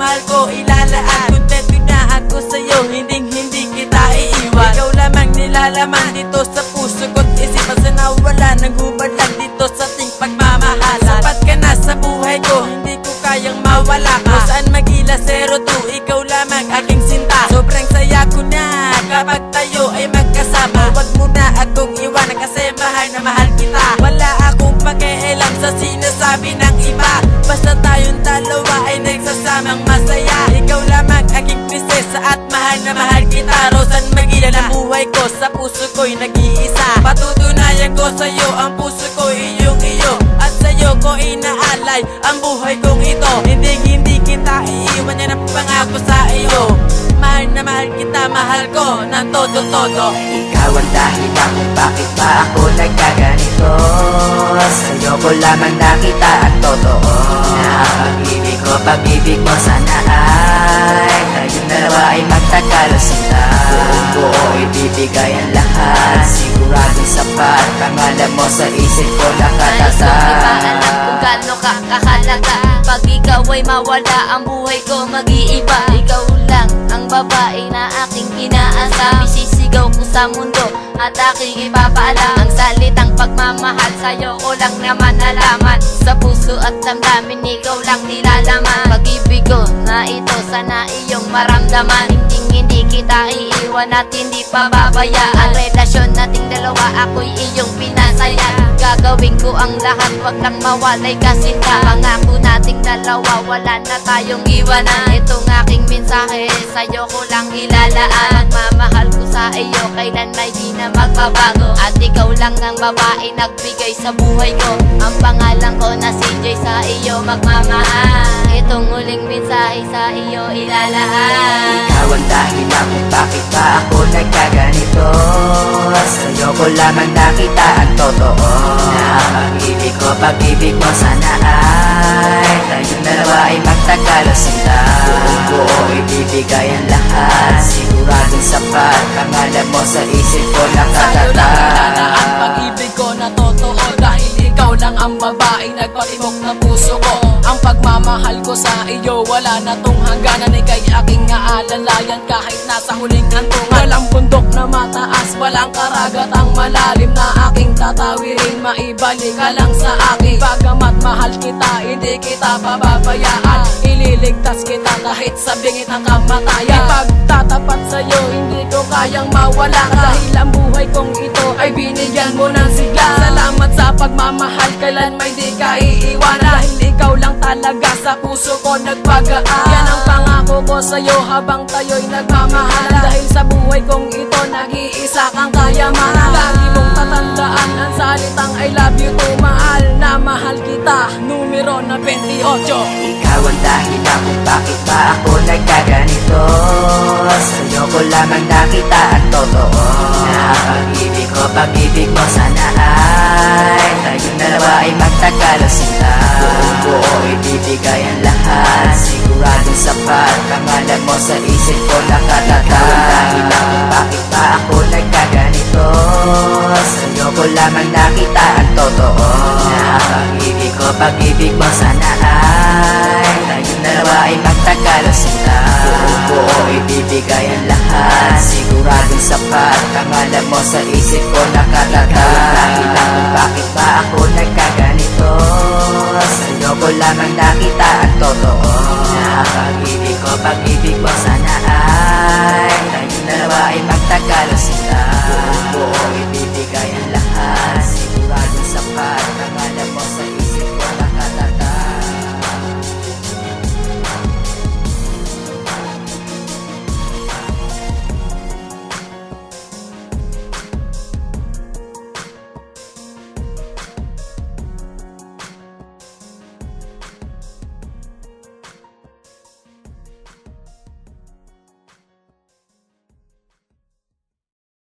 pagmamahal ko ilalaan. Kontento na ako sa'yo, hindi hindi kita iiwan. Ikaw lamang nilalaman dito sa puso ko't isipan Sa nawala ng hubad dito sa ating pagmamahal Sapat ka na sa buhay ko, hindi ko kayang mawala. Kung saan magila zero Magila na buhay ko sa puso ko'y nag-iisa. Patutunayan ko sa'yo ang puso ko iyong iyo. At sa'yo ko inaalay ang buhay kong ito. Hindi hindi kita iiwan yan ang pangako sa iyo. Mahal na mahal kita, mahal ko ng todo-todo Ikaw ang dahilan kung bakit ba ako nagkaganito. Sa'yo ko lamang nakita ang totoo. Na pag-ibig ko, pag-ibig mo sana ay Tayong dalawa ay magtakalo sila Buong buo ibibigay ang lahat. Sigurado sapat Pangalan mo sa isip ko alam nakatasa kung gaano ka kakalaga Pag ikaw ay mawala ang buhay ko ang babae na aking inaasam Isisigaw ko sa mundo at aking ipapaalam. Ang salitang pagmamahal sa'yo ko lang naman nalaman Sa puso at damdamin ikaw lang nilalaman. Pag-ibig ko na ito sana iyong maramdaman. Hindi kita iiwan at hindi pababayaan relasyon nating dalawa ako'y iyong pinasaya Gagawin ko ang lahat, wag lang mawalay kasinta Pangako nating dalawa, wala na tayong iwanan. Itong aking mensahe, sa'yo ko lang ilalaan. Magmamahal ko sa iyo, kailan ay di na magbabago. At ikaw lang ang babae nagbigay sa buhay ko. Ang pangalan ko na CJ sa iyo magmamahal. Itong huling mensahe sa iyo ilalaan ang dahilan kung bakit ba ako nagkaganito? Sa'yo ko lamang nakita ang totoo. Na pag-ibig ko, pag-ibig mo sana ay Tayong dalawa ay Buong buo ibibigay ang lahat Sigurado sapat. Pangalan mo sa isip ko Sa'yo lang ang babaeng nagpatibok ng puso ko. Ang pagmamahal ko sa iyo Wala na tong hangganan. Ika'y aking aalalayan Kahit nasa huling hantungan Walang bundok na mataas Walang karagatang malalim Na aking tatawirin. Maibalik ka lang sa akin. Bagamat mahal kita Hindi kita pababayaan. Ililigtas kita kahit sa bingit ng kamatayan. Ipagtatapat sa'yo Hindi kayang mawala ka. Dahil ang buhay kong ito Ay binigyan mo ng sigla. Salamat sa pagmamahal Kailan may di ka iiwan Dahil ikaw lang talaga Sa puso ko nagpagaan Yan ang pangako ko sa'yo Habang tayo'y nagmamahal. Dahil sa buhay kong ito Nag-iisa kang kayamanan. Lagi mong tatandaan Ang salitang I love you to mahal Na mahal kita. Numero na 28 Ikaw ang dahilan kung bakit ba ako nagkaganito Sa'yo ko lamang nakita ang totoo. Na pag-ibig ko, pag-ibig mo sana ay Tayong dalawa ay magtakalo sila buo ibibigay ang lahat. Sigurado sapat Pangalan mo sa isip ko nakatata dahilan kung bakit ba ako nagkaganito? Sa'yo ko lamang nakita ang totoo. Na pag-ibig ko, pag-ibig mo sana ay Tayong dalawa ay magtakalo sila Buo ibibigay ang lahat. Sigurado sapat Pangalan mo sa isip ko ang dahilan kung bakit ba ako nagkaganito? Sa'yo ko lamang nakita ang totoo. Na pag-ibig ko, pag-ibig